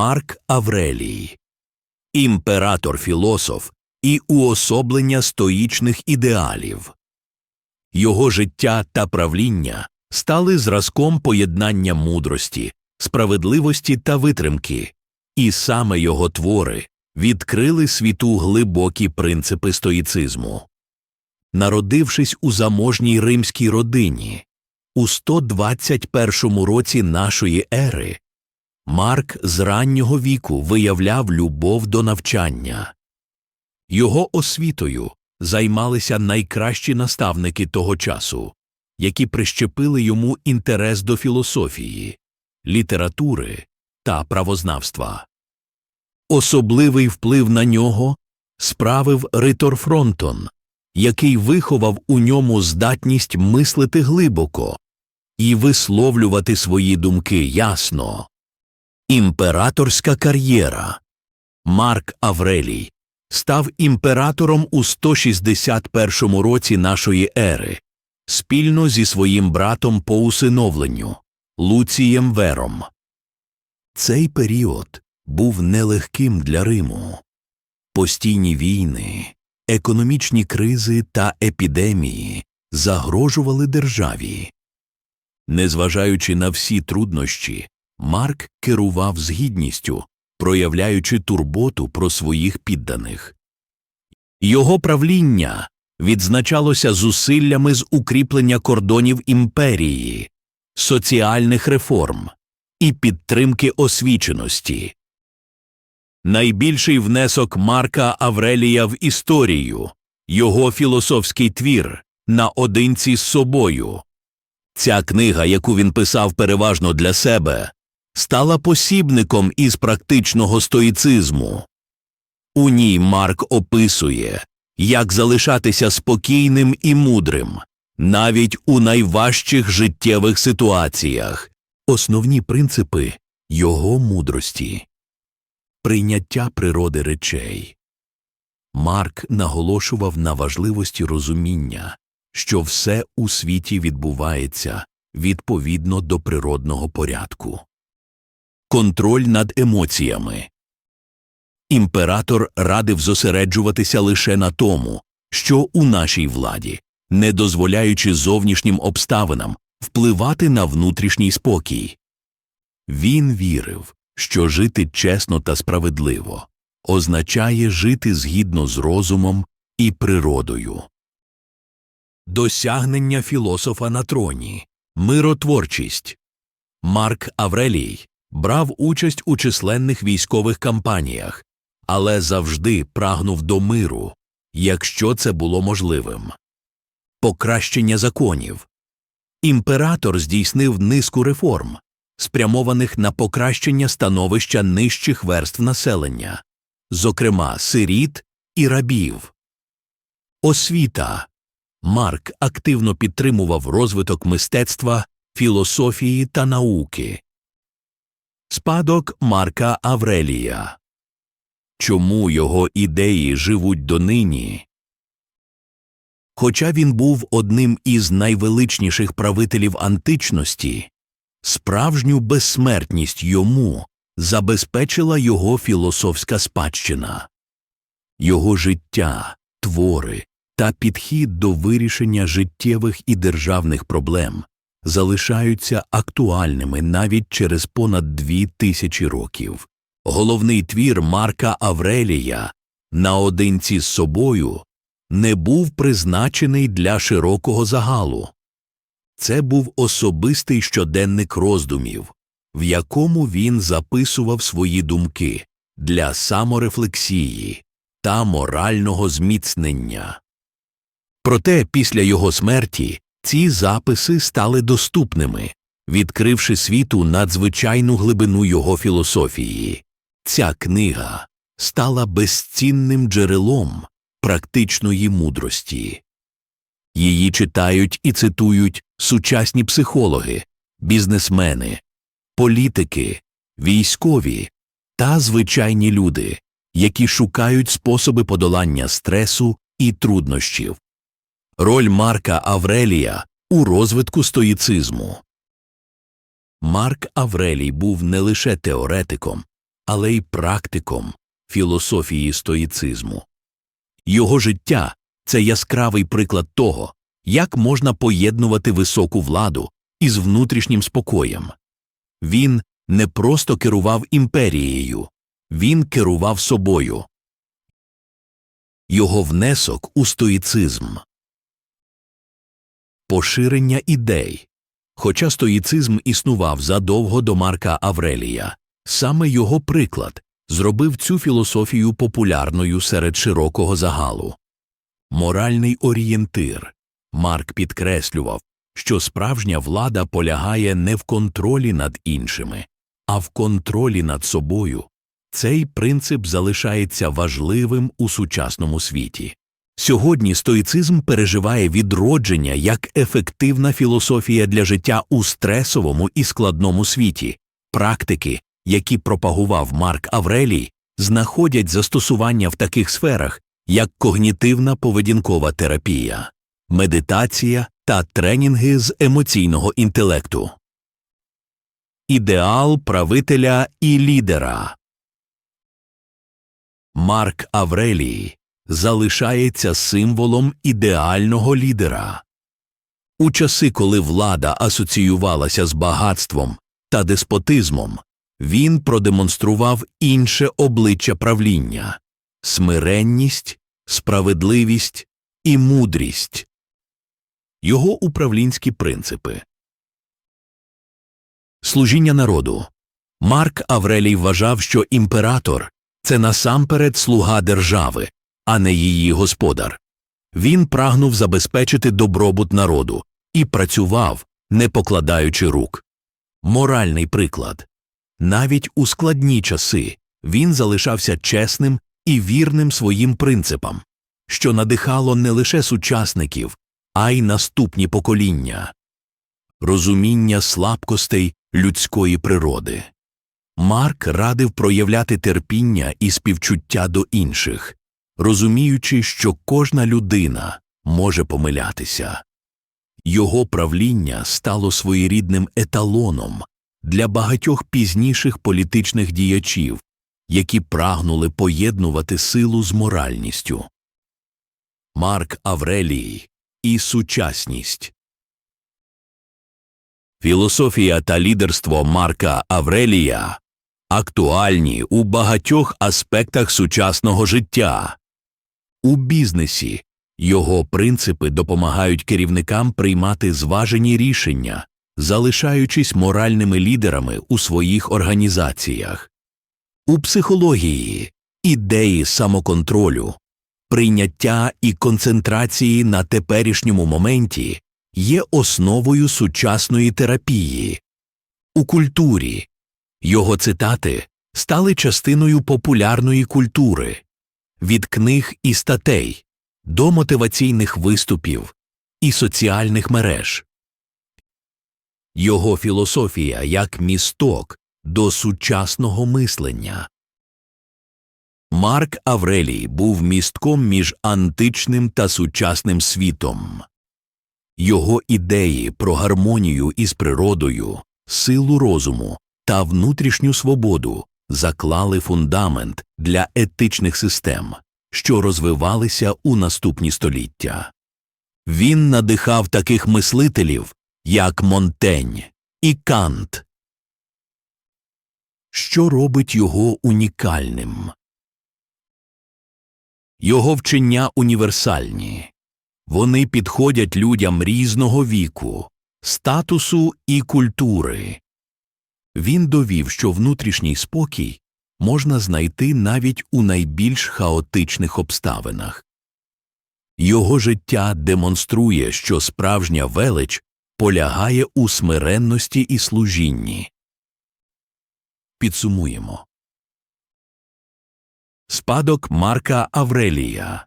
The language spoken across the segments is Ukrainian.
Марк Аврелій, імператор філософ і уособлення стоїчних ідеалів. Його життя та правління стали зразком поєднання мудрості, справедливості та витримки, і саме його твори відкрили світу глибокі принципи стоїцизму. Народившись у заможній римській родині, у 121 році нашої ери, Марк з раннього віку виявляв любов до навчання. Його освітою займалися найкращі наставники того часу, які прищепили йому інтерес до філософії, літератури та правознавства. Особливий вплив на нього справив Ритор Фронтон, який виховав у ньому здатність мислити глибоко і висловлювати свої думки ясно. Імператорська кар'єра Марк Аврелій став імператором у 161 році нашої ери спільно зі своїм братом по усиновленню Луцієм Вером. Цей період був нелегким для Риму. Постійні війни, економічні кризи та епідемії загрожували державі. Незважаючи на всі труднощі, Марк керував з гідністю, проявляючи турботу про своїх підданих. Його правління відзначалося зусиллями з укріплення кордонів імперії, соціальних реформ і підтримки освіченості. Найбільший внесок Марка Аврелія в історію його філософський твір наодинці з собою. Ця книга, яку він писав переважно для себе, стала посібником із практичного стоїцизму. У ній Марк описує, як залишатися спокійним і мудрим, навіть у найважчих життєвих ситуаціях, основні принципи його мудрості, прийняття природи речей. Марк наголошував на важливості розуміння, що все у світі відбувається відповідно до природного порядку. Контроль над емоціями Імператор радив зосереджуватися лише на тому, що у нашій владі, не дозволяючи зовнішнім обставинам впливати на внутрішній спокій. Він вірив, що жити чесно та справедливо означає жити згідно з розумом і природою. Досягнення філософа на троні миротворчість Марк Аврелій брав участь у численних військових кампаніях, але завжди прагнув до миру, якщо це було можливим. Покращення законів імператор здійснив низку реформ, спрямованих на покращення становища нижчих верств населення, зокрема сиріт і рабів. Освіта Марк активно підтримував розвиток мистецтва, філософії та науки. Спадок Марка Аврелія Чому його ідеї живуть донині? Хоча він був одним із найвеличніших правителів античності, справжню безсмертність йому забезпечила його філософська спадщина, його життя, твори та підхід до вирішення життєвих і державних проблем залишаються актуальними навіть через понад дві тисячі років. Головний твір Марка Аврелія наодинці з собою не був призначений для широкого загалу. Це був особистий щоденник роздумів, в якому він записував свої думки для саморефлексії та морального зміцнення. Проте після його смерті ці записи стали доступними, відкривши світу надзвичайну глибину його філософії. Ця книга стала безцінним джерелом практичної мудрості. Її читають і цитують сучасні психологи, бізнесмени, політики, військові та звичайні люди, які шукають способи подолання стресу і труднощів. Роль Марка Аврелія у розвитку стоїцизму Марк Аврелій був не лише теоретиком, але й практиком філософії стоїцизму. Його життя це яскравий приклад того, як можна поєднувати високу владу із внутрішнім спокоєм. Він не просто керував імперією, він керував собою. Його внесок у стоїцизм. Поширення ідей. Хоча стоїцизм існував задовго до Марка Аврелія, саме його приклад зробив цю філософію популярною серед широкого загалу. Моральний орієнтир. Марк підкреслював, що справжня влада полягає не в контролі над іншими, а в контролі над собою. Цей принцип залишається важливим у сучасному світі. Сьогодні стоїцизм переживає відродження як ефективна філософія для життя у стресовому і складному світі. Практики, які пропагував Марк Аврелій, знаходять застосування в таких сферах, як когнітивна поведінкова терапія, медитація та тренінги з емоційного інтелекту. Ідеал правителя і лідера Марк Аврелій залишається символом ідеального лідера. У часи, коли влада асоціювалася з багатством та деспотизмом, він продемонстрував інше обличчя правління смиренність, справедливість і мудрість. Його управлінські принципи Служіння народу Марк Аврелій вважав, що імператор це насамперед слуга держави, а не її господар. Він прагнув забезпечити добробут народу і працював, не покладаючи рук. Моральний приклад навіть у складні часи він залишався чесним і вірним своїм принципам, що надихало не лише сучасників, а й наступні покоління. Розуміння слабкостей людської природи. Марк радив проявляти терпіння і співчуття до інших, розуміючи, що кожна людина може помилятися. Його правління стало своєрідним еталоном для багатьох пізніших політичних діячів, які прагнули поєднувати силу з моральністю. Марк Аврелій і сучасність Філософія та лідерство Марка Аврелія актуальні у багатьох аспектах сучасного життя. У бізнесі його принципи допомагають керівникам приймати зважені рішення, залишаючись моральними лідерами у своїх організаціях. У психології ідеї самоконтролю, прийняття і концентрації на теперішньому моменті є основою сучасної терапії. У культурі його цитати стали частиною популярної культури від книг і статей до мотиваційних виступів і соціальних мереж. Його філософія як місток до сучасного мислення. Марк Аврелій був містком між античним та сучасним світом. Його ідеї про гармонію із природою, силу розуму та внутрішню свободу заклали фундамент для етичних систем, що розвивалися у наступні століття. Він надихав таких мислителів, як Монтень і Кант. Що робить його унікальним? Його вчення універсальні. Вони підходять людям різного віку, статусу і культури. Він довів, що внутрішній спокій можна знайти навіть у найбільш хаотичних обставинах. Його життя демонструє, що справжня велич полягає у смиренності і служінні. Підсумуємо Спадок Марка Аврелія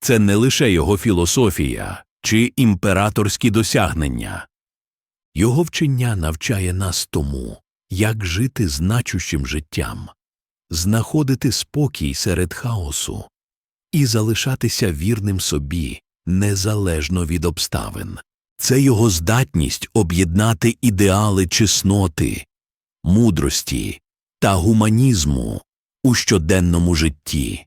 це не лише його філософія чи імператорські досягнення. Його вчення навчає нас тому, як жити значущим життям, знаходити спокій серед хаосу і залишатися вірним собі незалежно від обставин. Це його здатність об'єднати ідеали чесноти, мудрості та гуманізму у щоденному житті.